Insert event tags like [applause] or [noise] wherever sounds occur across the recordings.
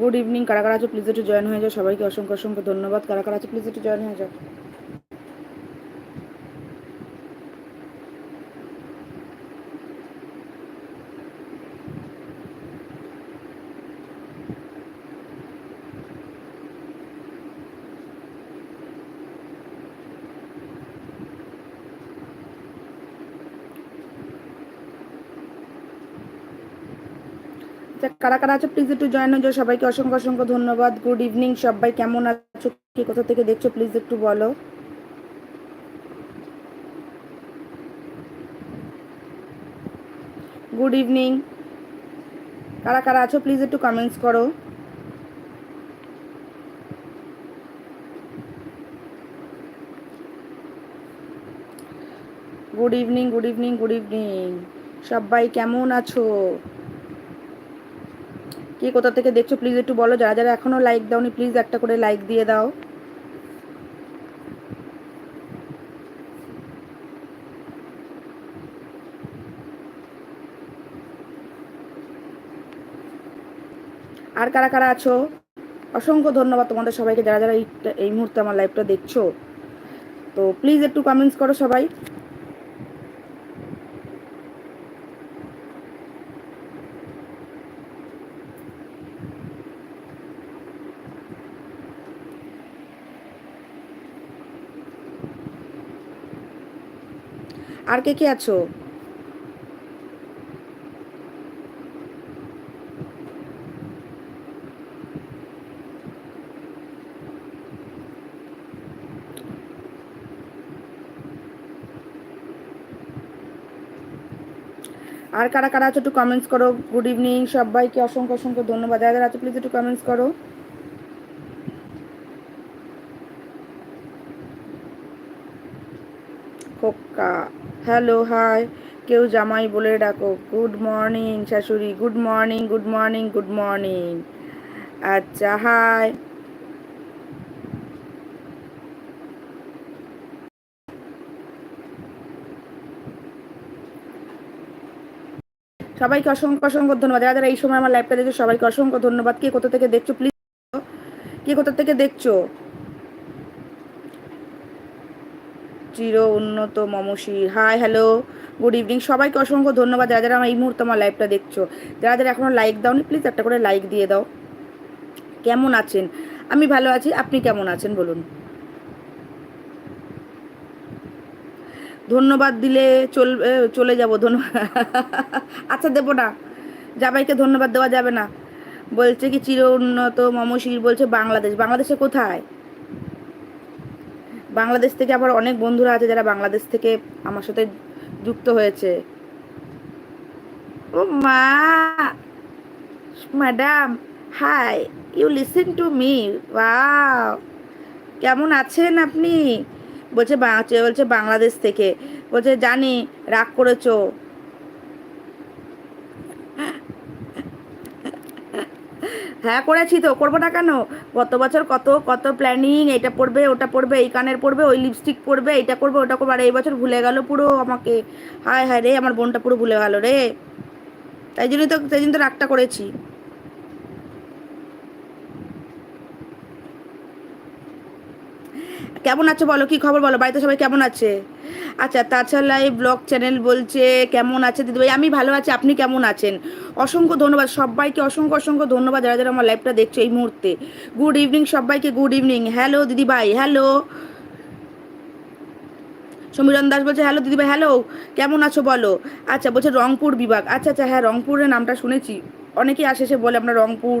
Good evening কারা কারা আছে প্লিজ একটু জয়েন হয়ে যাও। সবাইকে অসংখ্য অসংখ্য ধন্যবাদ। কারা কারা আছে প্লিজ একটু জয়েন হয়ে যাও। কারা কারা আছো প্লিজ একটু জয়েন হয়ে সবাইকে অসংখ্য অসংখ্য ধন্যবাদ। গুড ইভিনিং সবাই কেমন আছো? কি কোথা থেকে দেখছ প্লিজ একটু বলো। গুড ইভিনিং কারা কারা আছো প্লিজ একটু কমেন্টস করো। Good evening good evening good evening সবাই কেমন আছো? কে কোথা থেকে দেখছ প্লিজ একটু বলো। যারা যারা এখনও লাইক দাওনি প্লিজ একটা করে লাইক দিয়ে দাও। আর কারা কারা আছো? অসংখ্য ধন্যবাদ তোমাদের সবাইকে, যারা যারা এই মুহূর্তে আমার লাইভটা দেখছ। তো প্লিজ একটু কমেন্টস করো সবাই। আর কে কে আছো? আর কারা কারা আছো একটু কমেন্টস করো। গুড ইভিনিং সবাইকে অসংখ্য অসংখ্য ধন্যবাদ। যারা আছো প্লিজ একটু কমেন্টস করো। Hello, hi. কেউ জামাই বলে ডাকো, গুড মর্নিং শাশুড়ি, good morning good morning good morning. আচ্ছা হাই। সবাইকে অসংখ্য অসংখ্য ধন্যবাদ। যারা যারা এই সময় আমার লাইভটা দেখছ, সবাইকে অসংখ্য ধন্যবাদ। কে কোথা থেকে দেখছ প্লিজ কে কোথা থেকে দেখছ? চির উন্নত মমশির। হাই হ্যালো গুড ইভিনিং সবাইকে অসংখ্য ধন্যবাদ। যারা যারা আমার এই মুহূর্তে আমার লাইভটা দেখছ, যারা যারা এখনও লাইক দাওনি প্লিজ একটা করে লাইক দিয়ে দাও। কেমন আছেন? আমি ভালো আছি। আপনি কেমন আছেন, বলুন? ধন্যবাদ দিলে চল চলে যাব। ধন্যবাদ। [laughs] আচ্ছা দেবো না। জামাইকে ধন্যবাদ দেওয়া যাবে না। বলছে কি, চির উন্নত মমশির বলছে বাংলাদেশ। বাংলাদেশে কোথায়? বাংলাদেশ থেকে আবার অনেক বন্ধুরা আছে যারা বাংলাদেশ থেকে আমার সাথে যুক্ত হয়েছে। ও মা madam hi you listen to me wow কেমন আছেন আপনি? বলছে বলছে বাংলাদেশ থেকে। বলছে, জানি, রাগ করেছ। হ্যাঁ করেছি তো। করব না কেন? গত বছর কত কত প্ল্যানিং এটা পড়বে, ওটা পড়বে, এই কানের পড়বে, ওই লিপস্টিক পড়বে এটা করবে, ওটা করবে। আর এই বছর ভুলে গেল পুরো আমাকে। হায় হায় রে, আমার বোনটা পুরো ভুলে গেল রে। তাই জন্যই তো সেই জন্য তো রাগটা করেছি। কেমন আছো বলো? কি খবর বলো? বাড়িতে সবাই কেমন আছে? আচ্ছা তাছাড়া এই ব্লগ চ্যানেল বলছে, কেমন আছে দিদিভাই আমি ভালো আছি, আপনি কেমন আছেন? অসংখ্য ধন্যবাদ, সবাইকে অসংখ্য অসংখ্য ধন্যবাদ যারা যারা আমার লাইভটা দেখছ এই মুহূর্তে। গুড ইভিনিং সবাইকে গুড ইভিনিং হ্যালো দিদিভাই হ্যালো সমীরণ দাস বলছে হ্যালো দিদিভাই হ্যালো কেমন আছো বলো? আচ্ছা বলছে রংপুর বিভাগ। আচ্ছা আচ্ছা হ্যাঁ রংপুরের নামটা শুনেছি। অনেকেই আসে সে বলে আমরা রংপুর।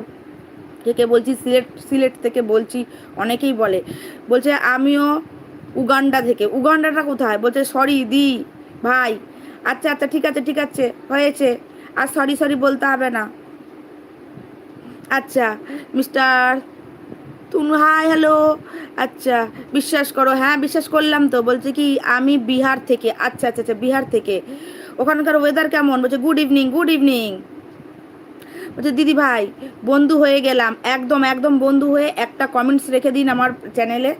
থেকে বলছি, সিলেট সিলেট থেকে বলছি, অনেকেই বলে। বলছে, আমিও উগান্ডা থেকে। উগান্ডাটা কোথায়? বলছে, সরি, দি, ভাই। আচ্ছা আচ্ছা ঠিক আছে ঠিক আছে, হয়েছে। আর সরি সরি বলতে হবে না। আচ্ছা মিস্টার তুনু, হাই, হ্যালো। আচ্ছা বিশ্বাস করো হ্যাঁ বিশ্বাস করলাম তো। বলছে কি, আমি বিহার থেকে আচ্ছা আচ্ছা আচ্ছা বিহার থেকে। ওখানকার ওয়েদার কেমন? বলছে গুড ইভিনিং গুড ইভিনিং বলছে, দিদি ভাই, বন্ধু হয়ে গেলাম। একদম একদম বন্ধু হয়ে একটা কমেন্টস রেখে দিন আমার চ্যানেলে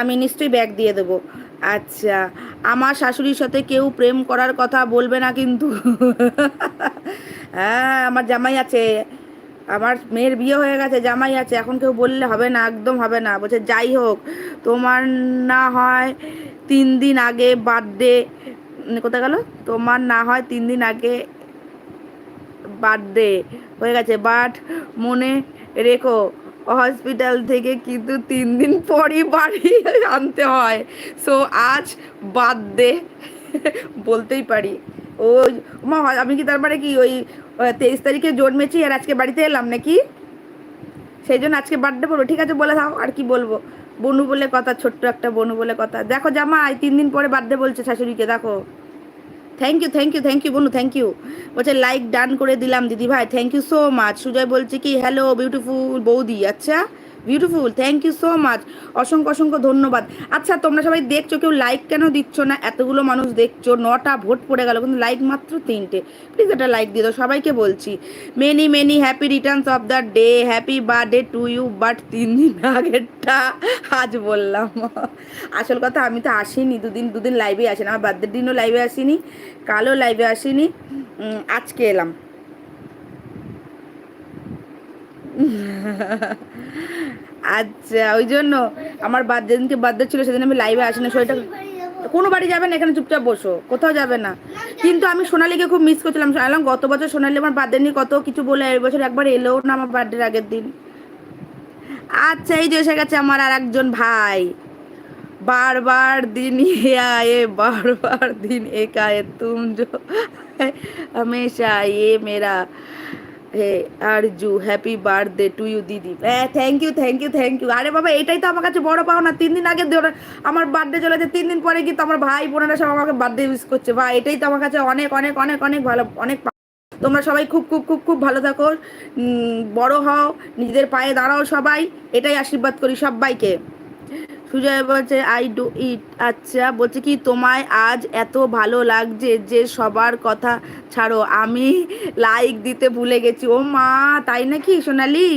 আমি নিশ্চয়ই ব্যাগ দিয়ে দেবো। আচ্ছা আমার শাশুড়ির সাথে কেউ প্রেম করার কথা বলবে না কিন্তু। হ্যাঁ আমার জামাই আছে। আমার মেয়ের বিয়ে হয়ে গেছে, জামাই আছে। এখন কেউ বললে হবে না, একদম হবে না। বলছে, যাই হোক, তোমার না হয় তিন দিন আগে বার্থডে কোথায় গেল? তোমার না হয় তিন দিন আগে বার্থডে হয়ে গেছে। বাট মনে রেখো হসপিটাল থেকে কিন্তু তিন দিন পরই বাড়ি আনতে হয়। সো আজ বাদ দে, বলতেই পারি। ওই মা, আমি কি তারপরে কি ওই তেইশ তারিখে জন্মেছি আর আজকে বাড়িতে এলাম নাকি? সেই জন্য আজকে বার্থডে করব ঠিক আছে, বলে দাও, আর কি বলব? বনু বলে কথা, ছোট্ট একটা বনু বলে কথা। দেখো জামাই, তিন দিন পরে বার্থডে বলছে শাশুড়িকে, দেখো। Thank you thank you thank you বন্ধু থ্যাংক ইউ বলছে লাইক ডান করে দিলাম, দিদি ভাই thank you so much Sujoy বলছে কি হ্যালো বিউটিফুল বৌদি আচ্ছা? Beautiful thank you so much অসংখ্য অসংখ্য ধন্যবাদ। আচ্ছা তোমরা সবাই দেখছ, কেউ লাইক কেন দিচ্ছ না? এতগুলো মানুষ দেখছ, নটা ভোট পড়ে গেল, কিন্তু লাইক মাত্র তিনটে। প্লিজ একটা লাইক দিয়ে দাও, সবাইকে বলছি। Many many happy returns of the day happy birthday to you but তিন দিন আগেরটা আজ বললাম। আসল কথা, আমি তো আসিনি, দুদিন দুদিন লাইভে আসিনি, আমার বার্থডের দিনও লাইভে আসিনি, কালও লাইভে আসিনি। আজকে এলাম। আচ্ছা ওই জন্য আমার বার্থডে দিনকে বার্থডে ছিল সেদিন আমি লাইভে আসি না শরীরটা কোনো বাড়ি যাবে না এখানে চুপচাপ বসো কোথাও যাবে না কিন্তু আমি সোনালিকে খুব মিস করছিলাম শুনলাম গত বছর সোনালি আমার বার্থডে নিয়ে কত কিছু বলে এই বছর একবার এলেও না আমার বার্থডের আগের দিন আচ্ছা এই যে এসে গেছে আমার আর একজন ভাই বারবার দিন ये आए बार बार दिन एक आए तुम जो हमेशा ये मेरा হে আরজু হ্যাপি বার্থডে টু ইউ দিদি। হ্যাঁ thank you thank you thank you আরে বাবা, এটাই তো আমার কাছে বড় পাওনা। তিন দিন আগে আমার বার্থডে চলেছে। তিন দিন পরে কিন্তু আমার ভাই, বোনেরা সব আমাকে বার্থডে উইশ করছে। বা এটাই তো আমার কাছে অনেক অনেক অনেক অনেক ভালো, অনেক তোমরা সবাই খুব খুব খুব খুব ভালো থাকো। বড় হও, নিজেদের পায়ে দাঁড়াও সবাই। এটাই আশীর্বাদ করি সবাইকে। সুজয় বলছে আই ডু ইট আচ্ছা বলছে কি, তোমায় আজ এত ভালো লাগছে যে সবার কথা ছাড়ো। আমি লাইক দিতে ভুলে গেছি। ও মা, তাই নাকি, সোনালি?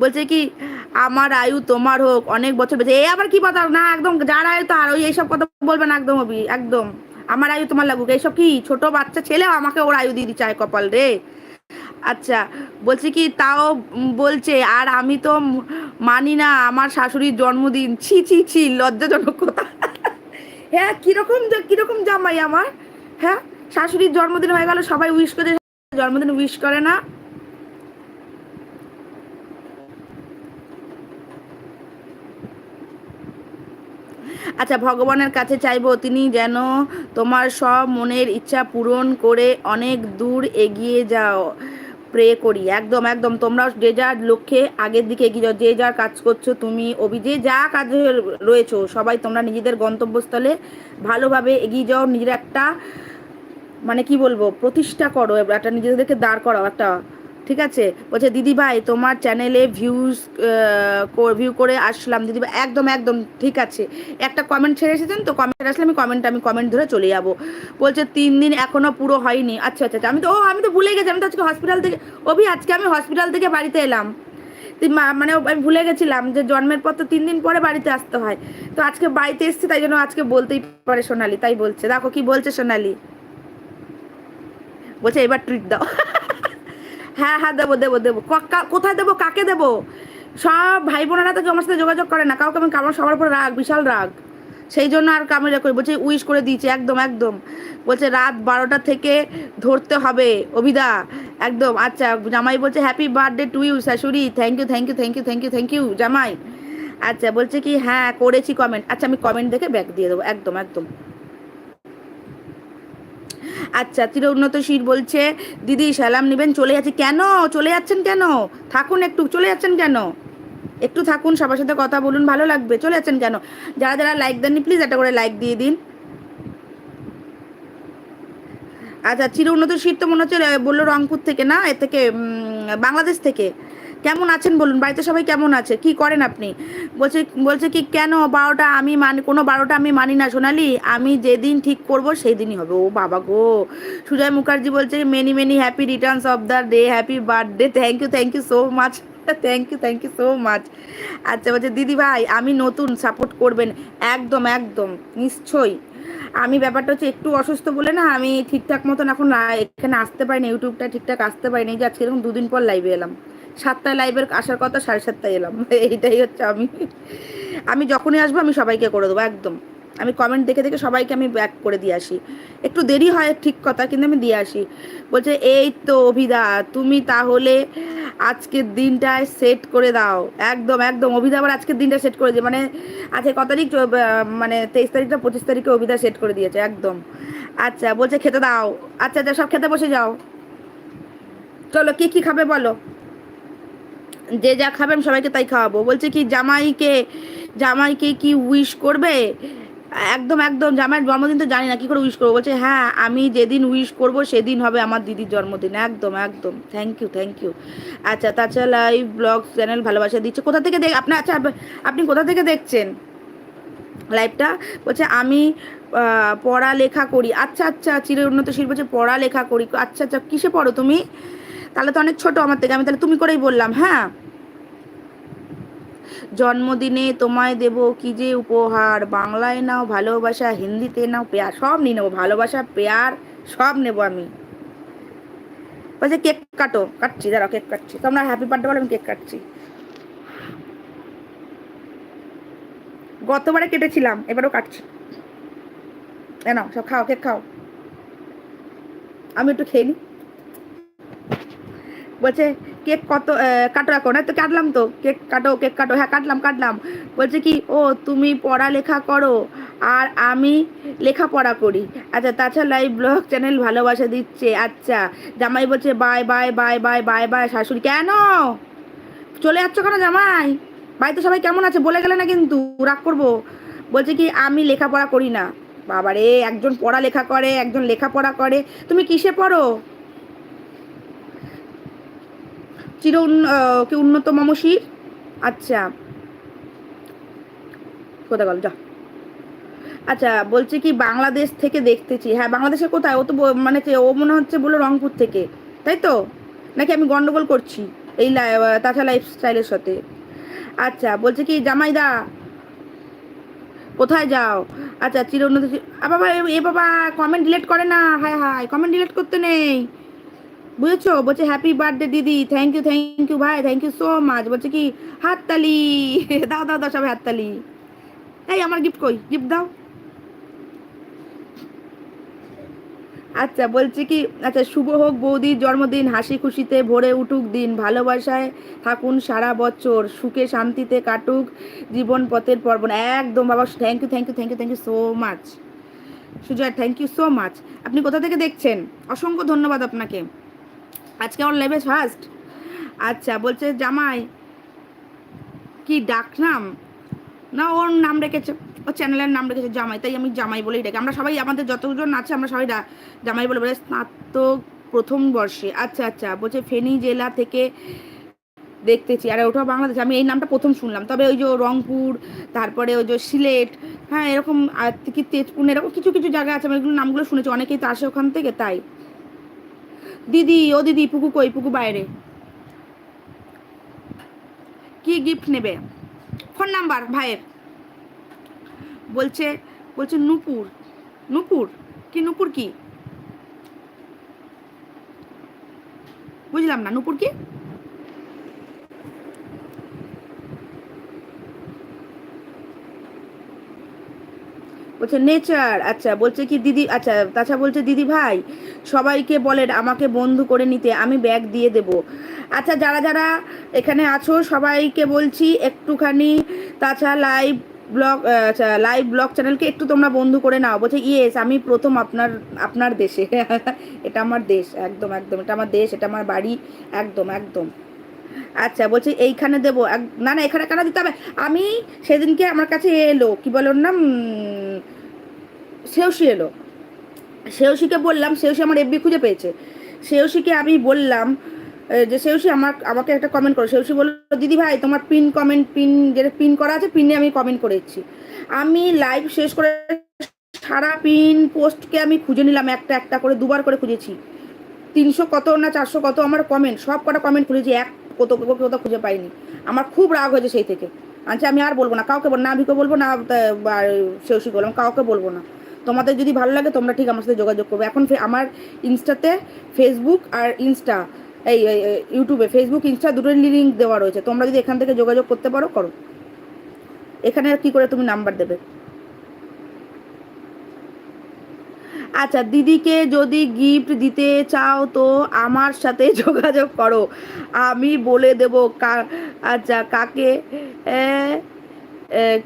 বলছে কি, আমার আয়ু তোমার হোক, অনেক বছর বেঁচে এই আবার কি কথা? না, একদম, যার আয়ু তার, ওই এইসব কথা বলবে না একদম অবি একদম। আমার আয়ু তোমার লাগুক। এইসব কি, ছোট বাচ্চা ছেলে আমাকে ওর আয়ু দিয়ে চায় কপাল রে? আচ্ছা বলছি কি তাও বলছে, আর আমি তো মানি না, আমার শাশুড়ির জন্মদিন। ছি ছি ছি, লজ্জাজনক কথা। হ্যাঁ কীরকম কীরকম জামাই আমার? হ্যাঁ শাশুড়ির জন্মদিন হয়ে গেল, সবাই উইশ করে জন্মদিন উইশ করে না। আচ্ছা ভগবানের কাছে চাইব তিনি যেন তোমার সব মনের ইচ্ছা পূরণ করে অনেক দূর এগিয়ে যাও। প্রে করি। একদম একদম। তোমরা যে যার লক্ষ্যে আগের দিকে এগিয়ে যাও, যে যার কাজ করছ, তুমি অভি, যে যা কাজ রয়েছো, সবাই তোমরা নিজেদের গন্তব্যস্থলে ভালোভাবে এগিয়ে যাও। নিজের একটা মানে কি বলব, প্রতিষ্ঠা করো, একটা নিজেদেরকে দাঁড় করাও, একটা ঠিক আছে? বলছে, দিদি ভাই, তোমার চ্যানেলে ভিউজ ভিউ করে আসলাম। দিদি ভাই, একদম একদম, ঠিক আছে। একটা কমেন্ট ছেড়ে এসেছেন তো কমেন্ট আসলে আমি কমেন্ট আমি কমেন্ট ধরে চলে যাব। বলছে, তিন দিন এখনও পুরো হয়নি। আচ্ছা আচ্ছা আচ্ছা আমি তো, ও, আমি তো ভুলে গেছি, আমি তো আজকে হসপিটাল থেকে, অভি, আজকে আমি হসপিটাল থেকে বাড়িতে এলাম। মানে আমি ভুলে গেছিলাম যে জন্মের পর তো তিন দিন পরে বাড়িতে আসতে হয়। তো আজকে বাড়িতে এসছি, তাই জন্য আজকে বলতেই পারে সোনালি, তাই বলছে। দেখো কি বলছে সোনালি। বলছে, এবার ট্রিট দাও। [laughs] হ্যাঁ হ্যাঁ দেবো দেবো দেবো। কোথায় দেবো, কাকে দেবো? সব ভাই বোনেরা তো আমার সাথে যোগাযোগ করে না। কাউকে আমি আমার সবার উপর রাগ, বিশাল রাগ। সেই জন্য আর কামড়া করি। বলছে উইশ করে দিয়েছে। একদম একদম। বলছে, রাত বারোটা থেকে ধরতে হবে, অভিদা। একদম আচ্ছা। জামাই বলছে হ্যাপি বার্থডে টু ইউ শাশুড়ি। Thank you thank you thank you thank you thank you জামাই। আচ্ছা বলছে কি হ্যাঁ করেছি কমেন্ট আচ্ছা আমি কমেন্ট দেখে ব্যাক দিয়ে দেবো। একদম একদম। আচ্ছা তীর উন্নত শির বলছে, দিদি, সালাম নেবেন, চলে যাচ্ছি। কেন? চলে যাচ্ছেন কেন? থাকুন একটু, চলে যাচ্ছেন কেন? একটু থাকুন, সবার সাথে কথা বলুন, ভালো লাগবে। চলে যাচ্ছেন কেন? যারা যারা লাইক দেননি প্লিজ একটা করে লাইক দিয়ে দিন। আচ্ছা চির উন্নত শীত তো মনে হচ্ছে বলল রংপুর থেকে না? এ থেকে বাংলাদেশ থেকে। কেমন আছেন বলুন? বাড়িতে সবাই কেমন আছে? কি করেন আপনি? বলছে বলছে কি, কেন বারোটা আমি মানি, কোনো বারোটা আমি মানি না সোনালি, আমি যেদিন ঠিক করব সেই দিনই হবে। ও বাবা গো। সুজয় মুখার্জি বলছে many many happy returns of the day happy birthday thank you thank you so much thank you thank you so much আচ্ছা বলছে, দিদি ভাই, আমি নতুন সাপোর্ট করবেন, একদম একদম, নিশ্চয়ই। আমি ব্যাপারটা হচ্ছে একটু অসুস্থ বলে না, আমি ঠিকঠাক মতন এখন এখানে আসতে পারিনি, ইউটিউবটা ঠিকঠাক আসতে পারিনি যে আজকে এরকম দুদিন পর লাইভে এলাম। সাতটায় লাইভের আসার কথা সাড়ে সাতটায় এলাম। [laughs] এইটাই হচ্ছে আমি। আমি যখনই আসব, আমি সবাইকে করে দেবো, একদম। আমি কমেন্ট দেখে দেখে সবাইকে আমি ব্যাক করে দিয়ে আসি। একটু দেরি হয় ঠিক কথা, কিন্তু আমি দিয়ে আসি। বলছে, এই তো অভিদা, তুমি তাহলে আজকের দিনটায় সেট করে দাও। একদম একদম। অভিদা আবার আজকের দিনটা সেট করে দিয়ে মানে আজকে কত তারিখ? মানে তেইশ তারিখটা, পঁচিশ তারিখে অভিদা সেট করে দিয়েছে, একদম। আচ্ছা বলছে, খেতে দাও। আচ্ছা আচ্ছা সব খেতে বসে যাও। চলো, কি কি খাবে বলো? যে যা খাবেন সবাইকে তাই খাওয়াবো। বলছে কি, জামাইকে জামাইকে কি উইশ করবে? একদম একদম, জামাইয়ের জন্মদিন তো জানি না, কি করে উইশ করব? বলছে হ্যাঁ আমি যেদিন উইশ করব সেদিন হবে আমার দিদির জন্মদিন। একদম একদম। থ্যাংক ইউ থ্যাংক ইউ আচ্ছা তাছাড়া লাইভ ব্লগ চ্যানেল ভালোবাসা দিচ্ছে। কোথা থেকে দেখ, আপনি আচ্ছা আপনি কোথা থেকে দেখছেন লাইভটা বলছে, আমি পড়ালেখা করি। আচ্ছা আচ্ছা চির উন্নতশীল বলছে, পড়ালেখা করি। আচ্ছা আচ্ছা কিসে পড়ো তুমি? তাহলে তো অনেক ছোট আমার থেকে। আমি তাহলে তুমি করেই বললাম হ্যাঁ? জন্মদিনে তোমায় দেব কি যে উপহার? বাংলায় নাও, ভালোবাসা, হিন্দিতে নাও, পেয়ার, সব নিয়ে নেব। ভালোবাসা, পেয়ার, সব নেব আমি। কেক কাটো, কাটছি, দাঁড়াও, কেক কাটছি। তোমরা হ্যাপি বার্থডে বলো, আমি কেক কাটছি। গতবারে কেটেছিলাম, এবারও কাটছি। নাও, সব খাও, কেক খাও। আমি একটু খেয়ে নিই বলছে, কেক কত কাটো এখন। এই তো কাটলাম তো। কেক কাটো কেক কাটো। হ্যাঁ কাটলাম কাটলাম। বলছে কি, ও, তুমি পড়ালেখা করো আর আমি লেখাপড়া করি। আচ্ছা তাছাড়া লাইভ ব্লগ চ্যানেল ভালোবাসা দিচ্ছে। আচ্ছা জামাই বলছে, bye bye bye bye bye bye, শাশুড়ি। কেন? চলে যাচ্ছ কেন জামাই? বাড়িতে সবাই কেমন আছে? বলে গেলে না কিন্তু, রাগ করব। বলছে কি, আমি লেখাপড়া করি না। বাবারে, একজন পড়ালেখা করে, একজন লেখাপড়া করে। তুমি কিসে পড়ো? চির কি উন্নত মামসির আচ্ছা। কোথায় গেল? যা। আচ্ছা বলছে কি বাংলাদেশ থেকে দেখতেছি। হ্যাঁ বাংলাদেশে কোথায়? ও তো মানে ও মনে হচ্ছে বলো রংপুর থেকে। তাই তো? নাকি আমি গন্ডগোল করছি এই তাছাড়া লাইফস্টাইলের সাথে। আচ্ছা বলছে কি জামাইদা, কোথায় যাও? আচ্ছা চির উন্নত বাবা, এ বাবা কমেন্ট ডিলেট করে না। হায় হায় কমেন্ট ডিলেট করতে নেই। বুঝেছ বলছে হ্যাপি বার্থডে দিদি থ্যাংক ইউ থ্যাংক ইউ ভাই থ্যাংক ইউ সো মাচ বলছে কি, হাততালি, [laughs] দাও দাও দাও সবাই হাততালি। এই আমার গিফট কই? গিফট দাও। আচ্ছা বলছে কি আচ্ছা শুভ হোক বৌদির জন্মদিন, হাসি খুশিতে ভরে উঠুক দিন, ভালোবাসায় থাকুন সারা বছর, সুখে শান্তিতে কাটুক জীবন পথের পর্বণ। একদম বাবা thank you thank you thank you thank you so much Sujoy thank you so much আপনি কোথা থেকে দেখছেন? অসংখ্য ধন্যবাদ আপনাকে। আজকে আমার লেবে ফার্স্ট আচ্ছা বলছে, জামাই, কি ডাক নাম? না, ওর নাম রেখেছে, ও চ্যানেলের নাম রেখেছে জামাই, তাই আমি জামাই বলেই ডাকি। আমরা সবাই আমাদের যতজন আছে, আমরা সবাই জামাই বলে বলে স্নাতক প্রথম বর্ষে। আচ্ছা আচ্ছা বলছে, ফেনী জেলা থেকে দেখতেছি। আর, ওটা বাংলাদেশ, আমি এই নামটা প্রথম শুনলাম। তবে ওই যে রংপুর, তারপরে ওই যে সিলেট হ্যাঁ এরকম, আর কি, তেজপুর, এরকম কিছু কিছু জায়গা আছে, আমি এগুলো নামগুলো শুনেছি, অনেকেই তো আসে ওখান থেকে, তাই। দিদি, ও দিদি, পুকু কই? পুকু বাইরে। কি গিফট নেবে? ফোন নাম্বার ভাইয়ের। বলছে বলছে নুপুর। নুপুর? কি নুপুর কি? বুঝলাম না, নুপুর কি? বলছে, নেচার। আচ্ছা বলছে কি, দিদি আচ্ছা তাছাড়া বলছে, দিদি ভাই, সবাইকে বলেন আমাকে বন্ধু করে নিতে, আমি ব্যাগ দিয়ে দেব। আচ্ছা যারা যারা এখানে আছো, সবাইকে বলছি একটুখানি, তাছাড়া লাইভ ব্লগ আচ্ছা লাইভ ব্লগ চ্যানেলকে একটু তোমরা বন্ধু করে নাও। বলছে, ইয়েস, আমি প্রথম আপনার আপনার দেশে। [laughs] এটা আমার দেশ, একদম একদম, এটা আমার দেশ, এটা আমার বাড়ি, একদম একদম। আচ্ছা বলছি এইখানে দেবো। না না এখানে কেন দিতে হবে? আমি সেদিনকে আমার কাছে এলো কি বলে উম, সেওসি এলো। সেওসিকে বললাম সেওসি আমার এফবি খুঁজে পেয়েছে। সেওসিকে আমি বললাম যে সেওসি আমার আমাকে একটা কমেন্ট করো। সেওসি বলল দিদি ভাই তোমার পিন কমেন্ট পিন যেটা পিন করা আছে পিনে আমি কমেন্ট করেছি। আমি লাইভ শেষ করে সারা পিন পোস্টকে আমি খুঁজে নিলাম একটা একটা করে দুবার করে খুঁজেছি। তিনশো কত না চারশো কত আমার কমেন্ট সব কটা কমেন্ট খুঁজেছি। এক কত কত খুঁজে পাইনি। আমার খুব রাগ হয়েছে সেই থেকে। আচ্ছা আমি আর বলব না, কাউকে না ভিকে বলব না শেষি বলব কাউকে বলব না। তোমাদের যদি ভালো লাগে, তোমরা ঠিক আমার সাথে যোগাযোগ করবে। এখন আমার ইনস্টাতে ফেসবুক আর ইনস্টা, এই ইউটিউবে ফেসবুক ইনস্টা দুটোই লিঙ্ক দেওয়া রয়েছে। তোমরা যদি এখান থেকে যোগাযোগ করতে পারো, করো। এখানে কি করে তুমি নাম্বার দেবে? আচ্ছা দিদিকে যদি গিফট দিতে চাও তো আমার সাথে [laughs] যোগাযোগ করো। আমি বলে দেব কা আচ্ছা কাকে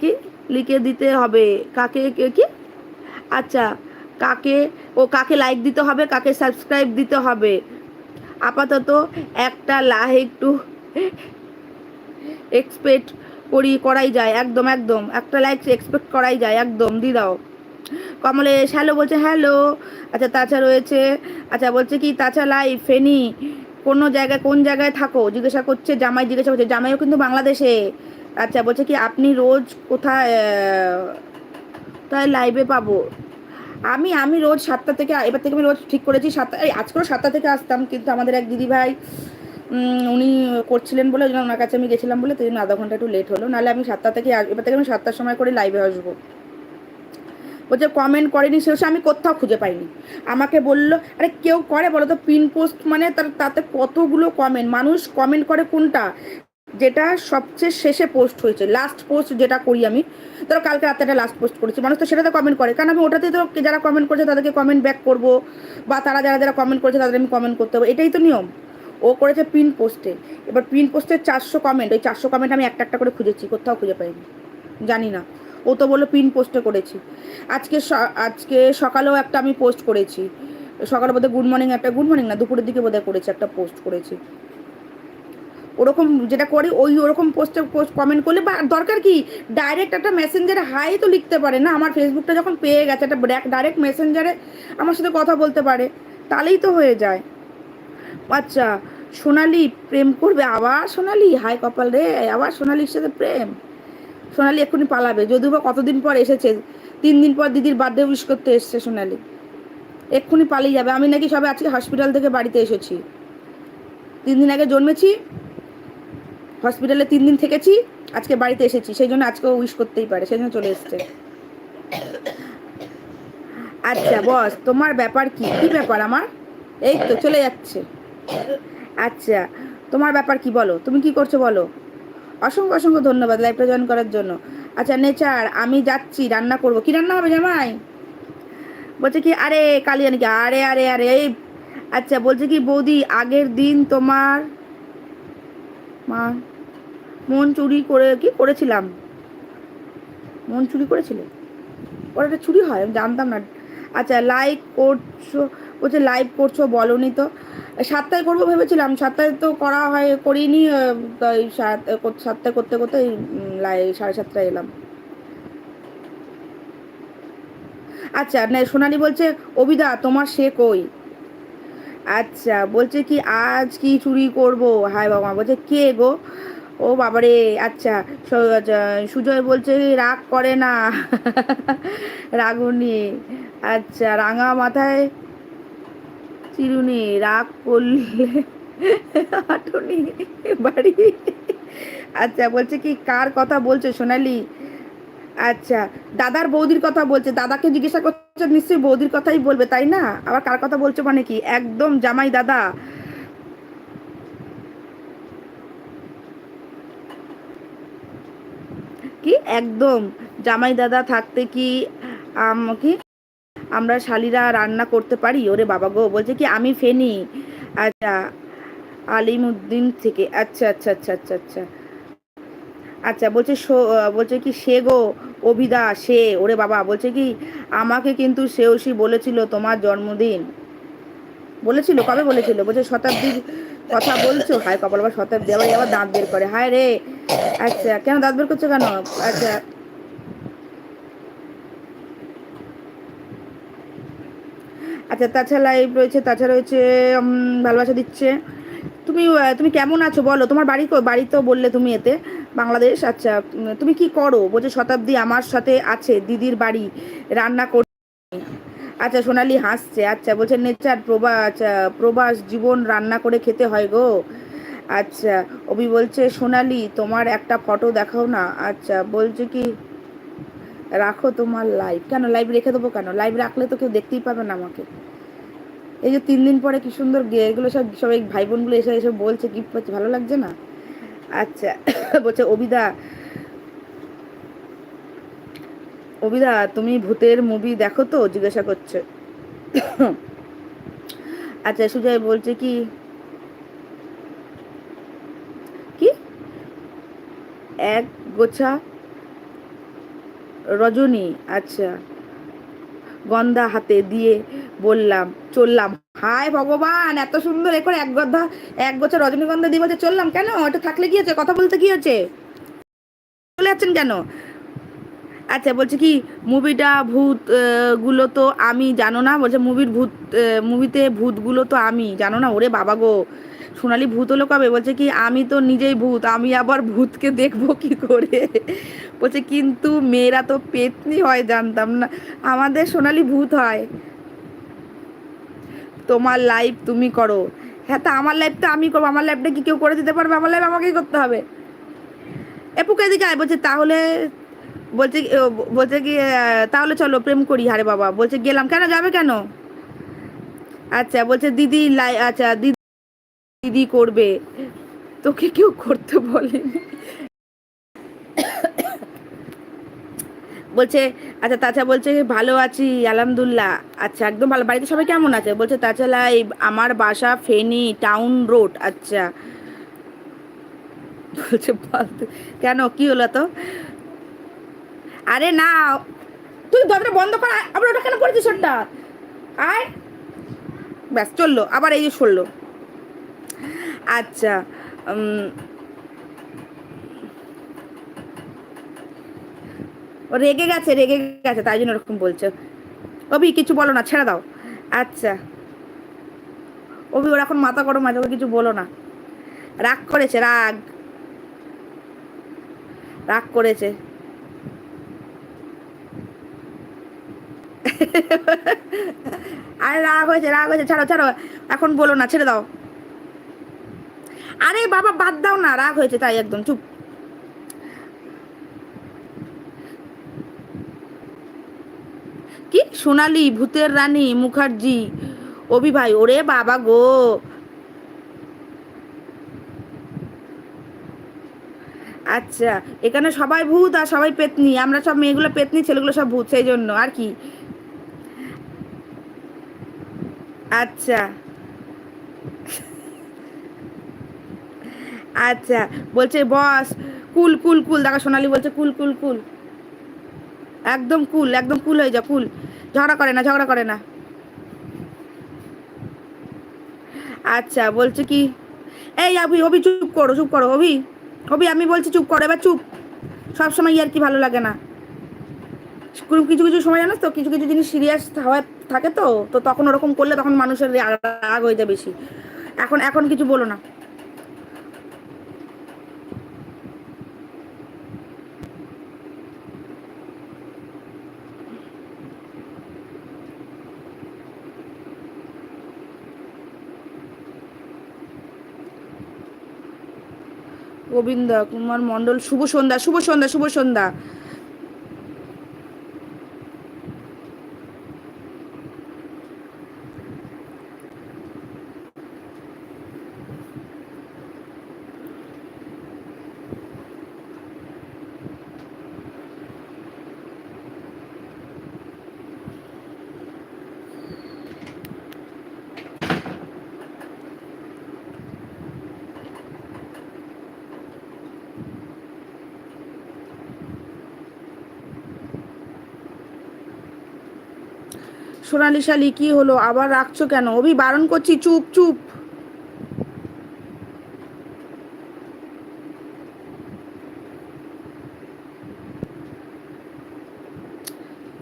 কি? লিখে দিতে হবে। কাকে, কে- আচ্ছা কাকে, ও কাকে লাইক দিতে হবে, কাকে সাবস্ক্রাইব দিতে হবে? আপাতত একটা লাইক একটু এক্সপেক্ট করি, করাই যায়। একদম একদম। একটা লাইক এক্সপেক্ট করাই যায়। একদম দি দাও। কমলেশ হ্যালো বলছে হ্যালো আচ্ছা তাছাড়া রয়েছে আচ্ছা বলছে কি, তাছাড়া লাইভ ফেনি, কোনো জায়গায়, কোন জায়গায় থাকো? জিজ্ঞাসা করছে, জামাই জিজ্ঞাসা করছে, জামাইও কিন্তু বাংলাদেশে? আচ্ছা বলছে কি, আপনি রোজ কোথায় তাই লাইভে পাবো? আমি আমি রোজ সাতটা থেকে, এবার থেকে আমি রোজ ঠিক করেছি, সাতটা, এই আজকেও সাতটা থেকে আসতাম, কিন্তু আমাদের এক দিদি ভাই উনি করছিলেন বলে, ওই জন্য ওনার কাছে আমি গেছিলাম বলে তাই জন্য আধা ঘণ্টা একটু লেট হলো। নাহলে আমি সাতটা থেকে এবার থেকে আমি সাতটার সময় করে লাইভে আসব। বলছে কমেন্ট করেনি সে আমি কোথাও খুঁজে পাইনি। আমাকে বলল, আরে কেউ করে বলো তো পিন পোস্ট মানে তার তাতে কতগুলো কমেন্ট মানুষ কমেন্ট করে কোনটা? যেটা সবচেয়ে শেষে পোস্ট হয়েছে লাস্ট পোস্ট যেটা করি আমি, ধরো কালকে রাতে একটা লাস্ট পোস্ট করেছি, মানুষ তো সেটাতে কমেন্ট করে। কারণ আমি ওটাতে তো যারা কমেন্ট করেছে তাদেরকে কমেন্ট ব্যাক করব, বা তারা যারা যারা কমেন্ট করেছে তাদের আমি কমেন্ট করতে হবে, এটাই তো নিয়ম। ও করেছে পিন পোস্টে এবার পিন পোস্টের চারশো কমেন্ট ওই চারশো কমেন্ট আমি একটা একটা করে খুঁজেছি, কোথাও খুঁজে পাইনি, জানি না। ও তো বলল পিন পোস্টে করেছি। আজকে আজকে সকালেও একটা আমি পোস্ট করেছি। সকালে বোধহয় গুড মর্নিং একটা গুড মর্নিং না, দুপুরের দিকে বোধহয় করেছি, একটা পোস্ট করেছি। ওরকম যেটা করি, ওই ওরকম পোস্টে পোস্ট কমেন্ট করলে বা দরকার কি? ডাইরেক্ট একটা মেসেঞ্জারে হাই তো লিখতে পারে না, আমার ফেসবুকটা যখন পেয়ে গেছে, একটা ডাইরেক্ট মেসেঞ্জারে আমার সাথে কথা বলতে পারে, তাহলেই তো হয়ে যায়। আচ্ছা সোনালি প্রেম করবে, আবার সোনালি? হাই কপাল রে, আবার সোনালির সাথে প্রেম? সোনালি এক্ষুনি পালাবে। যদিও বা কতদিন পর এসেছে, তিন দিন পর দিদির বার্থডে উইশ করতে এসছে সোনালি। এক্ষুনি পালিয়ে যাবে। আমি নাকি সবে আজকে হসপিটাল থেকে বাড়িতে এসেছি। তিন দিন আগে জন্মেছি হসপিটালে তিন দিন থেকেছি, আজকে বাড়িতে এসেছি। সেই জন্য আজকেও উইশ করতেই পারে, সেই জন্য চলে এসছে। আচ্ছা বস, তোমার ব্যাপার কি? কি ব্যাপার আমার? এই তো চলে যাচ্ছে। আচ্ছা তোমার ব্যাপার কি বলো? তুমি কি করছ বলো? অসংখ্য অসংখ্য ধন্যবাদ লাইভটা জয়েন করার জন্য। আচ্ছা নেচার, আমি যাচ্ছি, রান্না করব। কি রান্না হবে জামাই? বলছে কি, আরে কালিয়া নাকি আরে আরে আরে, এই আচ্ছা বলছে কি, বৌদি, আগের দিন তোমার মা, মন চুরি করে, কি করেছিলাম? মন চুরি করেছিলে? ওরা একটা চুরি হয়, আমি জানতাম না। আচ্ছা লাইক করছ বলছে লাইভ করছ বলনি তো। সাতটায় করব ভেবেছিলাম সাতটায় তো করা হয় করিনি সাতটায় করতে করতে লাই সাড়ে সাতটায় এলাম। আচ্ছা না সোনালি বলছে অবিদা তোমার সে কই? আচ্ছা বলছে কি আজ কি চুরি করব? হায় বাবা বলছে কে গো? ও বাবারে আচ্ছা আচ্ছা, সুজয় বলছে রাগ করে না। রাগুনি। আচ্ছা রাঙা মাথায় চিরুনি, রাগ করলে হাঁটুনি বাড়ি। আচ্ছা বলছে কি, কার কথা বলছে সোনালি? আচ্ছা দাদার বৌদির কথা বলছে। দাদাকে জিজ্ঞাসা করছে, নিশ্চয়ই বৌদির কথাই বলবে, তাই না? আবার কার কথা বলছে মানে কি? একদম জামাই দাদা। কি? একদম জামাই দাদা থাকতে কি আম কি আমরা শালিরা রান্না করতে পারি? ওরে বাবা গো, বলছে কি, আমি ফেনি। আচ্ছা আলিমুদ্দিন থেকে আচ্ছা আচ্ছা আচ্ছা আচ্ছা আচ্ছা। আচ্ছা বলছে বলছে কি, সে গো, অভিদা, সে, ওরে বাবা, বলছে কি, আমাকে কিন্তু সেওসি বলেছিল তোমার জন্মদিন। বলেছিল? কবে বলেছিল? বলছে শতাব্দীর কথা বলছো? হায় কপাল, আবার শতাব্দী আবার দাঁত বের করে। হায় রে! আচ্ছা কেন দাঁত বের করছ কেন? আচ্ছা। আচ্ছা তাছাড়া লাইভ রয়েছে, তাছাড়া রয়েছে ভালোবাসা দিচ্ছে। তুমি তুমি কেমন আছো বলো? তোমার বাড়ি বাড়ি তো বললে তুমি এতে, বাংলাদেশ। আচ্ছা তুমি কি করো? বলছে শতাব্দী আমার সাথে আছে, দিদির বাড়ি, রান্না কর আচ্ছা সোনালি হাসছে আচ্ছা বলছে, নেচার প্রবাস আচ্ছা প্রবাস জীবন রান্না করে খেতে হয় গো। আচ্ছা অভি বলছে, সোনালি, তোমার একটা ফটো দেখাও না। আচ্ছা বলছে কি রাখো তোমার লাইভ কেন? লাইভ রেখে দেবো কেন? লাইভ রাখলে তো কেউ দেখতেই পাবে না আমাকে। এই যে তিন দিন পরে কি সুন্দর এগুলো সব সবাই ভাই বোনগুলো এসে এসে বলছে গিফট পাচ্ছে, ভালো লাগছে না? আচ্ছা [coughs] বলছে অবিদা অবিদা তুমি ভূতের মুভি দেখো তো? জিজ্ঞাসা করছে। [coughs] আচ্ছা সুজয় বলছে কি? কি? এক গোছা রজনী আচ্ছা গন্ধা হাতে দিয়ে বললাম, চললাম। হায় ভগবান, এত সুন্দর এ করে এক গন্ধা, এক গোছা রজনীগন্ধা দিয়ে বলছে, চললাম কেন? এটা থাকলে কি আছে কথা বলতে কি আছে চলে যাচ্ছেন কেন? আচ্ছা বলছে কি মুভিটা ভূতগুলো তো আমি জানো না? বলছে মুভির ভূত মুভিতে ভূতগুলো তো আমি, জানো না? ওরে বাবা গো। সোনালি ভূত হলো কবে? বলছে কি, আমি তো নিজেই ভূত, আমি আবার ভূতকে দেখব কি করে? বলছে, কিন্তু মেয়েরা তো পেতনি হয়, জানতাম না। আমাদের সোনালি ভূত হয়। তোমার লাইফ তুমি করো। হ্যাঁ তা আমার লাইফটা আমি করব, আমার লাইফটা কি কেউ করে দিতে পারবে? আমার লাইফ আমাকেই করতে হবে। এপুকে এদিকে আয়, বলছে, তাহলে বলছে বলছে কি তাহলে চলো, প্রেম করি। হারে বাবা। বলছে, গেলাম। কেন, যাবে কেন? আচ্ছা বলছে, দিদি লাই আচ্ছা দিদি দিদি করবে। তোকে কেউ করতে বলেনি। বলছে আচ্ছা তাছাড়া বলছে, ভালো আছি আলহামদুল্লাহ আচ্ছা একদম ভালো। বাড়িতে সবাই কেমন আছে? বলছে তাছাড়া এই আমার বাসা ফেনী, টাউন রোড। আচ্ছা। বলছে কেন? কি হলো তো আরে না, তুই দরজা বন্ধ কর। আবার ওটা কেন করেছিস ওটা? আয়। ব্যাস, চলল। আবার এই যে সরলো। আচ্ছা ও রেগে গেছে রেগে গেছে, তাই জন্য ওরকম বলছে। অভি, কিছু বলো না, ছেড়ে দাও। আচ্ছা। অভি, ওর এখন মাথা গরম ওকে কিছু বলো না। রাগ করেছে, রাগ। রাগ করেছে। আরে, রাগ হয়েছে রাগ হয়েছে, ছাড়ো ছাড়ো। এখন বলো না, ছেড়ে দাও। আরে বাবা, বাদ দাও না, রাগ হয়েছে তাই একদম, চুপ। কি? সোনালি, ভূতের রানী, মুখার্জি, অভি ভাই, ওরে বাবা গো। আচ্ছা এখানে সবাই ভূত আর সবাই পেতনি, আমরা সব মেয়েগুলো পেতনি, ছেলেগুলো সব ভূত, সেই জন্য, আর কি? আচ্ছা। আচ্ছা বলছে, বস, কুল কুল কুল। দেখো, সোনালি বলছে, কুল কুল কুল। একদম কুল একদম কুল হয়ে যা কুল। ঝগড়া করে না, ঝগড়া করে না। আচ্ছা বলছে কি, এই, অভি অভি, চুপ করো চুপ করো, অভি অভি, আমি বলছি চুপ করো, এবার চুপ। সব সময় আর কি ভালো লাগে না। কিছু কিছু সময় জানো তো, কিছু কিছু জিনিস সিরিয়াস হওয়া থাকে তো তো তখন ওরকম করলে তখন মানুষের রাগ হয়ে যায় বেশি। এখন এখন কিছু বলো না। গোবিন্দা কুমার মণ্ডল শুভ সন্ধ্যা শুভ সন্ধ্যা শুভ সন্ধ্যা। সোনালি শালি, কি হলো? আবার রাখছো কেন? অভি, বারণ করছি, চুপ চুপ।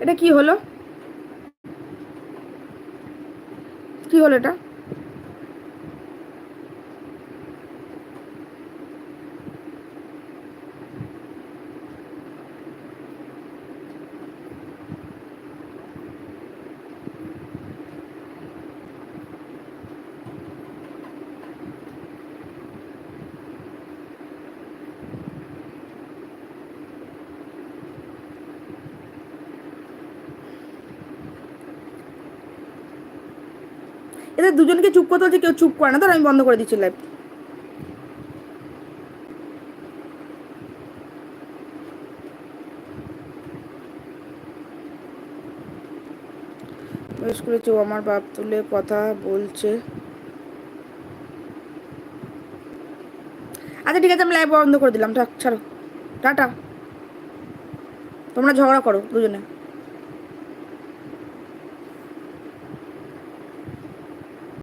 এটা কি হলো? কি হলো এটা? এদের দুজনকে চুপ করতে হচ্ছে কেউ চুপ করে না। ধর, আমি বন্ধ করে দিচ্ছি লাইভ বেশ করেছে ও আমার বাপ তুলে কথা বলছে। আচ্ছা ঠিক আছে, আমি লাইভ বন্ধ করে দিলাম। থাক, ছাড়ো। টাটা। তোমরা ঝগড়া করো, দুজনে।